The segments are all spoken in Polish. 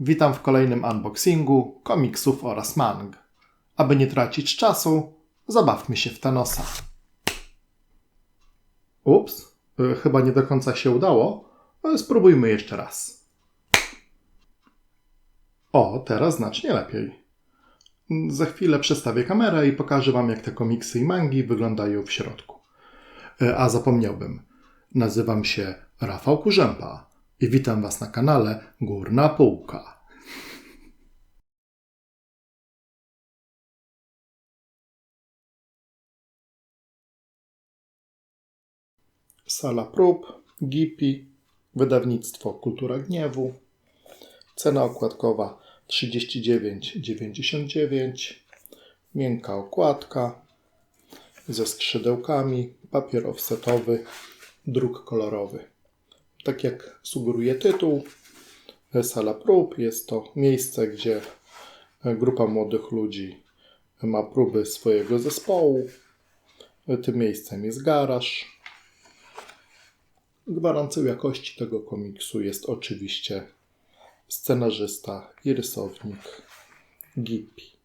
Witam w kolejnym unboxingu komiksów oraz mang. Aby nie tracić czasu, zabawmy się w Thanosa. Ups, y, chyba nie do końca się udało, ale spróbujmy jeszcze raz. O, teraz znacznie lepiej. Za chwilę przestawię kamerę i pokażę Wam, jak te komiksy i mangi wyglądają w środku. Y, A zapomniałbym. Nazywam się Rafał Kurzępa i witam Was na kanale Górna Półka. Sala prób, GIPI, wydawnictwo Kultura Gniewu, cena okładkowa 39,99, miękka okładka ze skrzydełkami, papier offsetowy, druk kolorowy. Tak jak sugeruje tytuł, sala prób jest to miejsce, gdzie grupa młodych ludzi ma próby swojego zespołu. Tym miejscem jest garaż. Gwarancją jakości tego komiksu jest oczywiście scenarzysta i rysownik Gipi.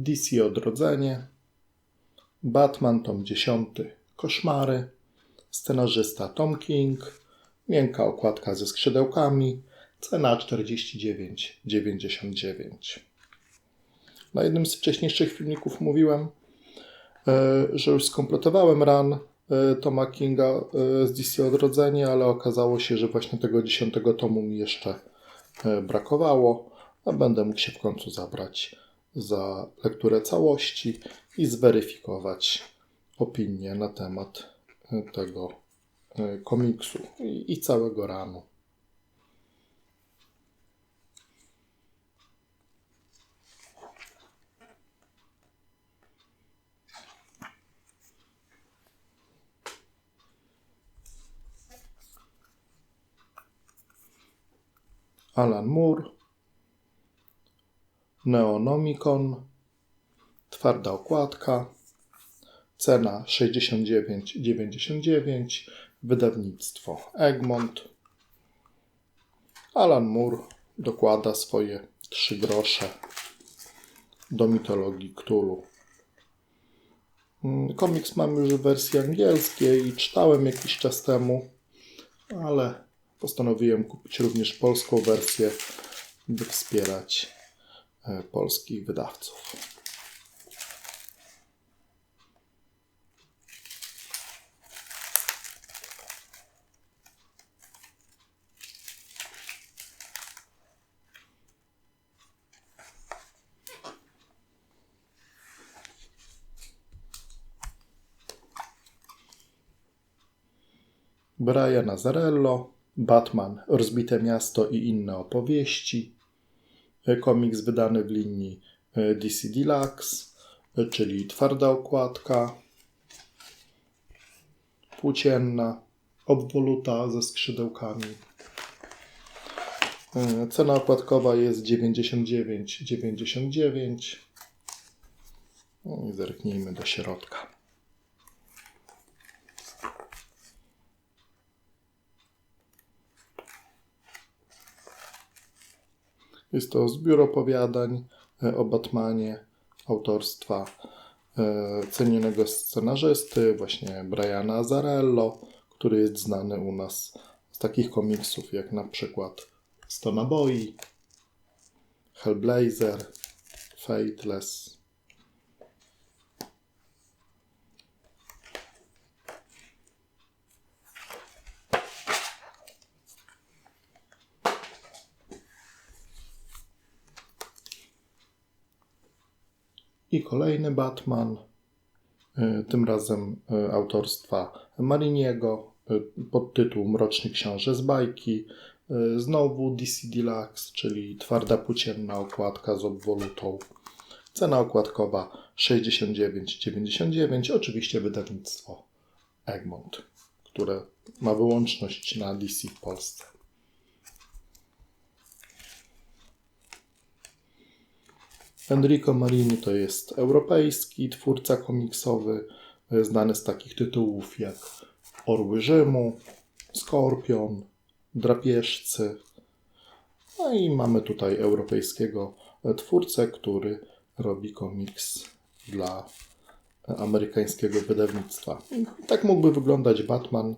DC Odrodzenie, Batman tom 10 Koszmary, scenarzysta Tom King, miękka okładka ze skrzydełkami, cena 49,99. Na jednym z wcześniejszych filmików mówiłem, e, że już skompletowałem run e, Toma Kinga e, z DC Odrodzenie, ale okazało się, że właśnie tego 10 tomu mi jeszcze brakowało, a będę mógł się w końcu zabrać za lekturę całości i zweryfikować opinię na temat tego komiksu i, i całego ranu. Alan Moore, Neonomicon, twarda okładka, cena 69,99, wydawnictwo Egmont. Alan Moore dokłada swoje trzy grosze do mitologii Cthulhu. Mm, Komiks mam już w wersji angielskiej i czytałem jakiś czas temu, ale postanowiłem kupić również polską wersję, by wspierać polskich wydawców. Brian Azarello, Batman, Rozbite Miasto i inne opowieści. Komiks wydany w linii DC Deluxe, czyli twarda okładka, płócienna, obwoluta ze skrzydełkami. Cena okładkowa jest 99,99. No i zerknijmy do środka. Jest to zbiór opowiadań e, o Batmanie autorstwa e, cenionego scenarzysty, właśnie Briana Azarello, który jest znany u nas z takich komiksów jak na przykład Stona Boy, Hellblazer, Fateless. I kolejny Batman, y, tym razem y, autorstwa Mariniego, y, pod tytuł Mroczny Książę z bajki. Znowu DC Deluxe, czyli twarda płócienna okładka z obwolutą. Cena okładkowa 69,99. Oczywiście wydawnictwo Egmont, które ma wyłączność na DC w Polsce. Enrico Marini to jest europejski twórca komiksowy, e, znany z takich tytułów jak Orły Rzymu, Skorpion, Drapieżcy. No i mamy tutaj europejskiego e, twórcę, który robi komiks dla e, amerykańskiego wydawnictwa. I tak mógłby wyglądać Batman,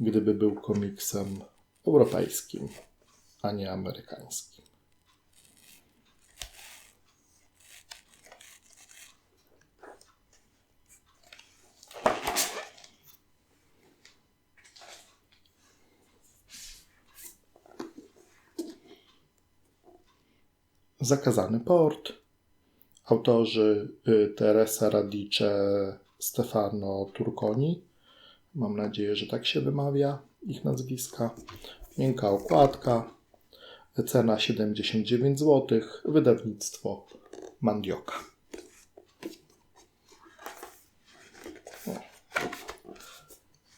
gdyby był komiksem europejskim, a nie amerykańskim. Zakazany port. Autorzy y, Teresa Radice, Stefano Turconi. Mam nadzieję, że tak się wymawia ich nazwiska. Miękka okładka. Cena 79 zł. Wydawnictwo Mandioka.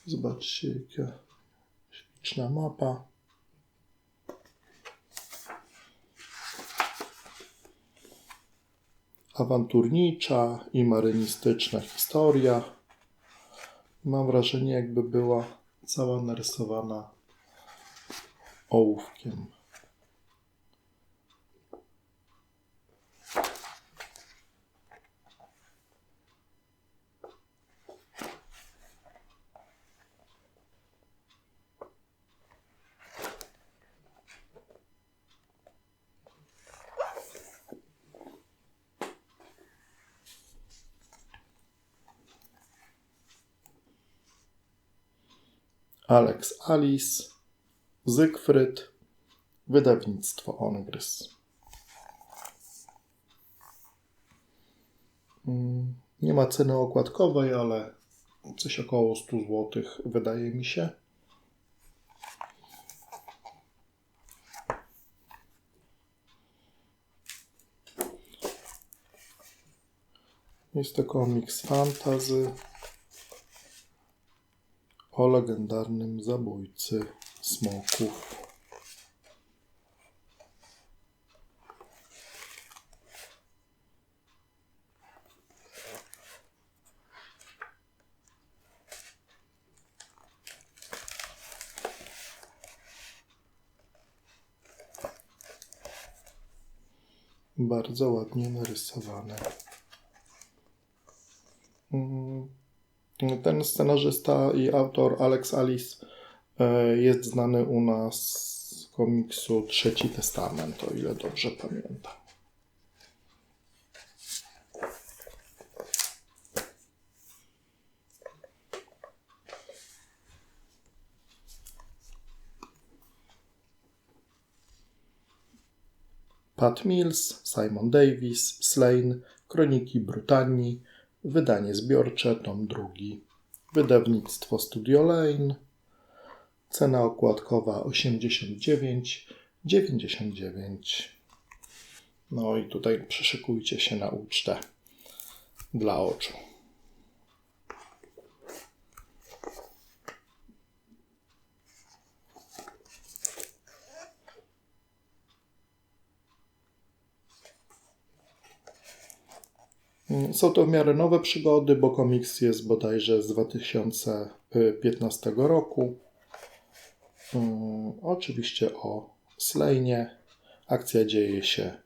Zobaczcie, jaka śliczna mapa. Awanturnicza i marynistyczna historia. Mam wrażenie, jakby była cała narysowana ołówkiem. Alex Alice, Zygfryd, wydawnictwo Ongrys. Mm, Nie ma ceny okładkowej, ale coś około 100 zł wydaje mi się. Jest to komiks fantazy o legendarnym zabójcy smoków. Bardzo ładnie narysowane. Ten scenarzysta i autor Alex Alice e, jest znany u nas z komiksu Trzeci Testament, o ile dobrze pamiętam. Pat Mills, Simon Davis, Slane, Kroniki Brytanii, Wydanie zbiorcze, tom drugi. Wydawnictwo Studio Lane. Cena okładkowa 89,99. No i tutaj przyszykujcie się na ucztę dla oczu. Są to w miarę nowe przygody, bo komiks jest bodajże z 2015 roku. Um, oczywiście o Slejnie. Akcja dzieje się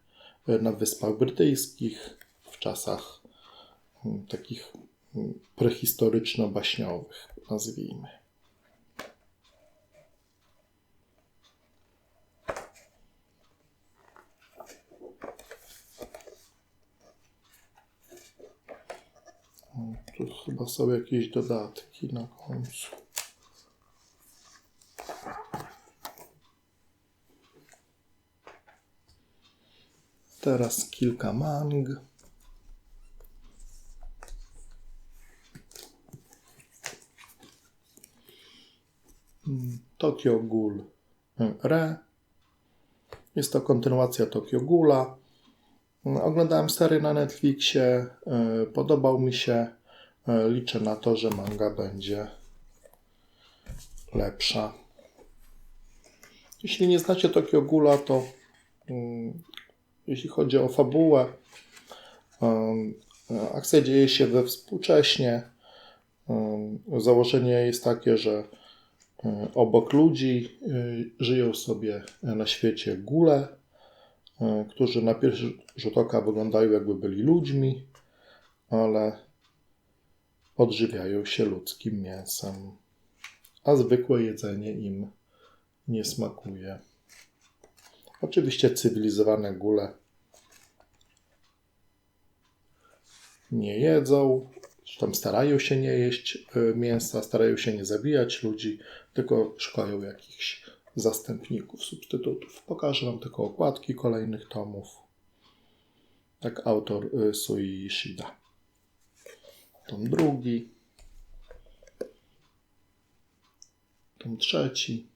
na Wyspach Brytyjskich w czasach um, takich prehistoryczno-baśniowych, nazwijmy. Tu chyba są jakieś dodatki na końcu. Teraz kilka mang. Mm, Tokyo Ghoul Re. Jest to kontynuacja Tokyo Ghoula. Mm, Oglądałem serię na Netflixie, y, podobał mi się. Y, Liczę na to, że manga będzie lepsza. Jeśli nie znacie Tokyo Ghoula, to mm, jeśli chodzi o fabułę, Em, Akcja dzieje się we współcześnie. Em, Założenie jest takie, że e, obok ludzi e, żyją sobie na świecie gule, e, którzy na pierwszy rzut oka wyglądają jakby byli ludźmi, ale odżywiają się ludzkim mięsem, a zwykłe jedzenie im nie smakuje. Oczywiście cywilizowane gule nie jedzą, tam starają się nie jeść y, mięsa, starają się nie zabijać ludzi, tylko szukają jakichś zastępników, substytutów. Pokażę Wam tylko okładki kolejnych tomów. Tak autor y, Sui. Tom drugi. Tom trzeci.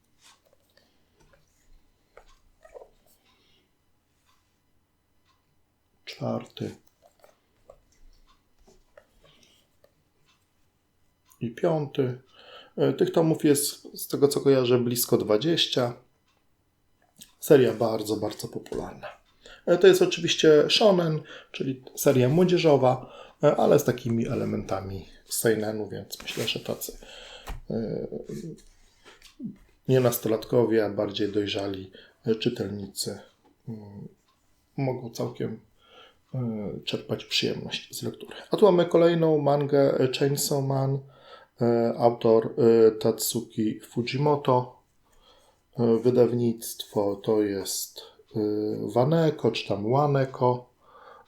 Czwarty. I piąty. E, Tych tomów jest, z tego co kojarzę, blisko 20. Seria bardzo, bardzo popularna. E, To jest oczywiście shonen, czyli seria młodzieżowa, ale z takimi elementami seinenu, więc myślę, że tacy e, nie nastolatkowie, a bardziej dojrzali e, czytelnicy mm, mogą całkiem e, czerpać przyjemność z lektury. A tu mamy kolejną mangę e, Chainsaw Man, e, autor e, Tatsuki Fujimoto. E, Wydawnictwo to jest e, Waneko, czy tam Waneko,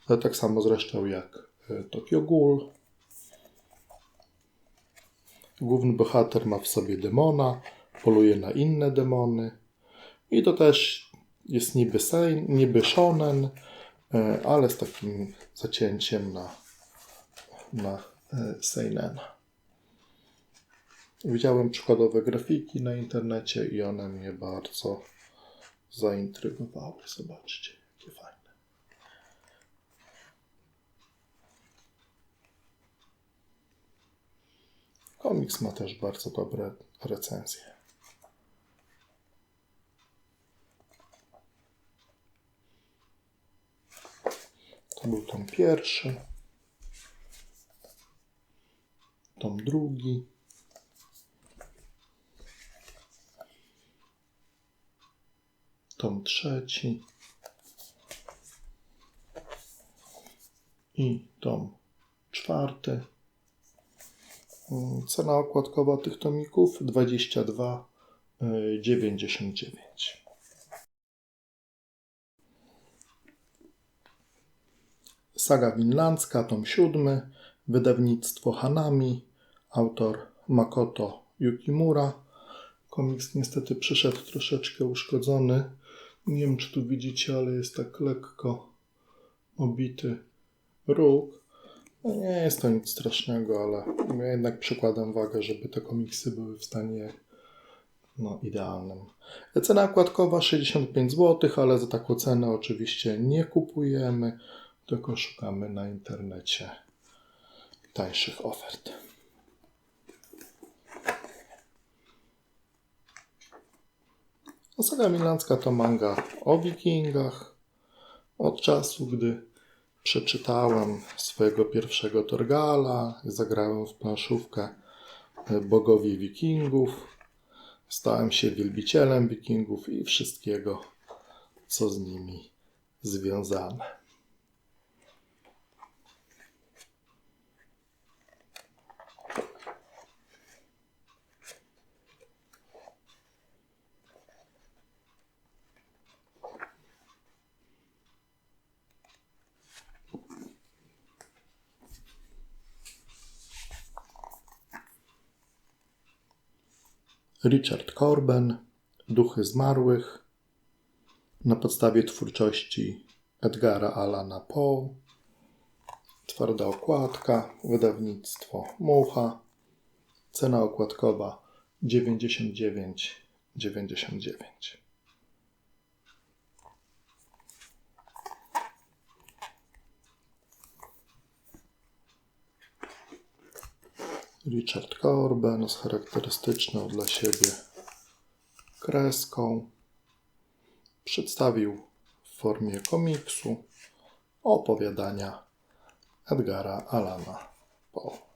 E, tak samo zresztą jak e, Tokyo Ghoul. Główny bohater ma w sobie demona, poluje na inne demony. I to też jest niby, sein, niby shonen, e, ale z takim zacięciem na, na e, seinena. Widziałem przykładowe grafiki na internecie i one mnie bardzo zaintrygowały. Zobaczcie, jakie fajne. Komiks ma też bardzo dobre recenzje. To był tom pierwszy. Tom drugi. Tom trzeci. I tom czwarty. Mm, Cena okładkowa tych tomików 22,99. Saga Winlandzka, tom siódmy, wydawnictwo Hanami, autor Makoto Yukimura. Komiks niestety przyszedł troszeczkę uszkodzony. Nie wiem, czy tu widzicie, ale jest tak lekko obity róg. No nie jest to nic strasznego, ale ja jednak przykładam wagę, żeby te komiksy były w stanie no, idealnym. Cena okładkowa 65 zł, ale za taką cenę oczywiście nie kupujemy, tylko szukamy na internecie tańszych ofert. Saga Milandzka to manga o wikingach. Od czasu, gdy przeczytałem swojego pierwszego Torgala, zagrałem w planszówkę e, Bogowie Wikingów, stałem się wielbicielem Wikingów i wszystkiego, co z nimi związane. Richard Corben, Duchy Zmarłych, na podstawie twórczości Edgara Allana Poe, twarda okładka, wydawnictwo Mucha, cena okładkowa 99,99. Richard Corben z charakterystyczną dla siebie kreską przedstawił w formie komiksu opowiadania Edgara Alana Poe.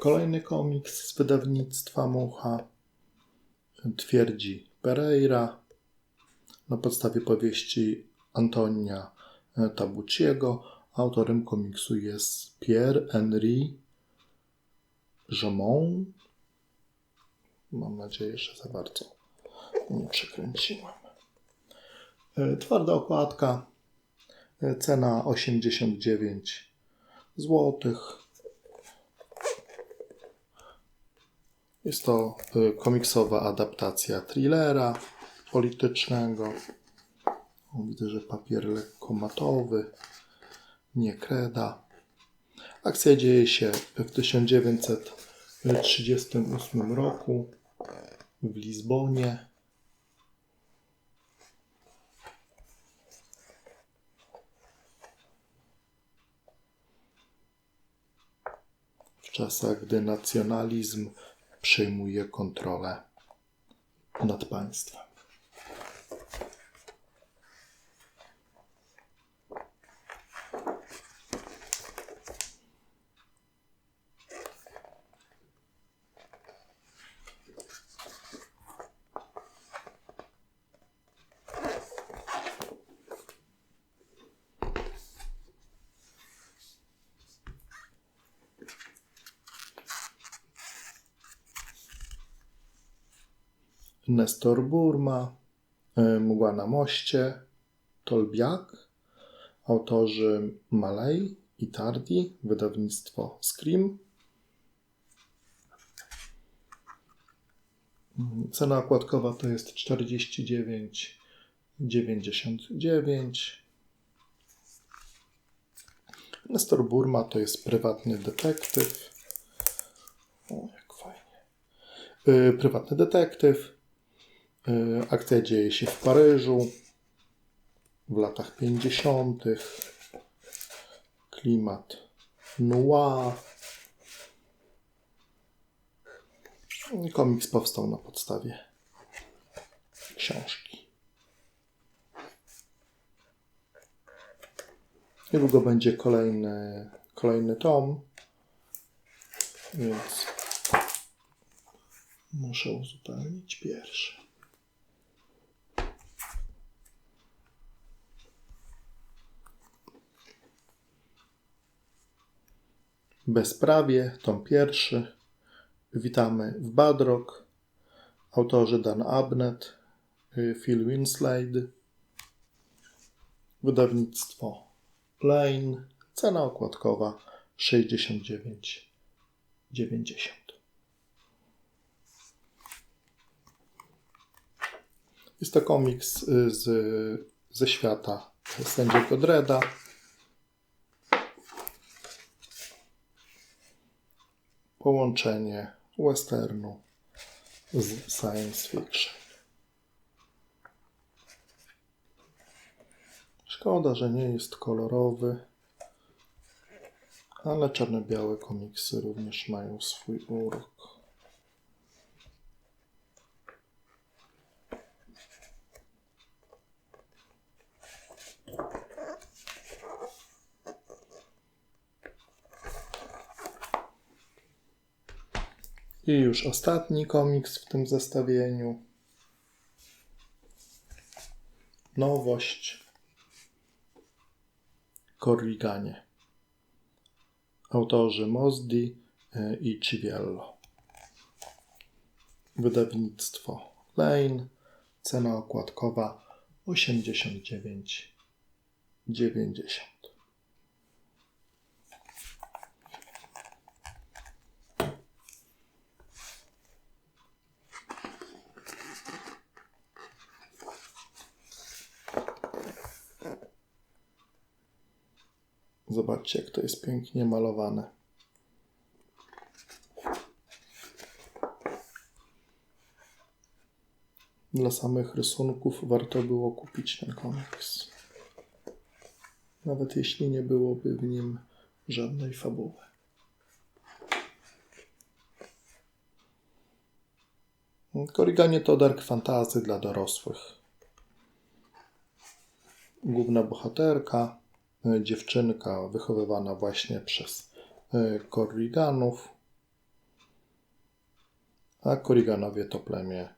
Kolejny komiks z wydawnictwa Mucha twierdzi Pereira na podstawie powieści Antonia Tabucciego. Autorem komiksu jest Pierre-Henri Jomon. Mam nadzieję, że za bardzo nie przekręciłem. E, Twarda okładka. E, Cena 89 złotych. Jest to y, komiksowa adaptacja thrillera politycznego. Widzę, że papier lekko matowy, nie kreda. Akcja dzieje się w 1938 roku w Lizbonie. W czasach, gdy nacjonalizm przejmuje kontrolę nad państwem. Nestor Burma, y, Mgła na moście, Tolbiak, autorzy Malej i Tardi, wydawnictwo Scream. Cena okładkowa to jest 49,99. Nestor Burma to jest prywatny detektyw. O, jak fajnie. Y, Prywatny detektyw. Y, Akcja dzieje się w Paryżu w latach 50. Klimat noir. Komiks powstał na podstawie książki. Niedługo będzie kolejny, kolejny tom, więc muszę uzupełnić pierwszy. Bezprawie, tom pierwszy. Witamy w Badrock. Autorzy Dan Abnett, y, Phil Winslade. Wydawnictwo Lane. Cena okładkowa 69,90. Jest to komiks y, z, ze świata sędziego Dreda. Połączenie westernu z science fiction. Szkoda, że nie jest kolorowy, ale czarno-białe komiksy również mają swój urok. I już ostatni komiks w tym zestawieniu. Nowość. Korriganie. Autorzy Mosdi e, i Civiello. Wydawnictwo Lane. Cena okładkowa 89,90. Zobaczcie, jak to jest pięknie malowane. Dla samych rysunków warto było kupić ten komiks. Nawet jeśli nie byłoby w nim żadnej fabuły. Koriganie to dark fantasy dla dorosłych. Główna bohaterka, dziewczynka wychowywana właśnie przez y, Korriganów, a Korriganowie to plemię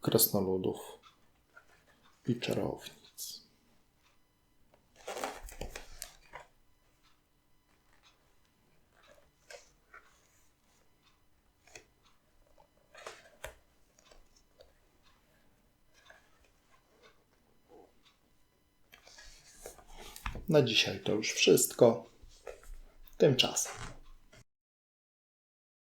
krasnoludów i czarownic. Na dzisiaj to już wszystko. Tymczasem.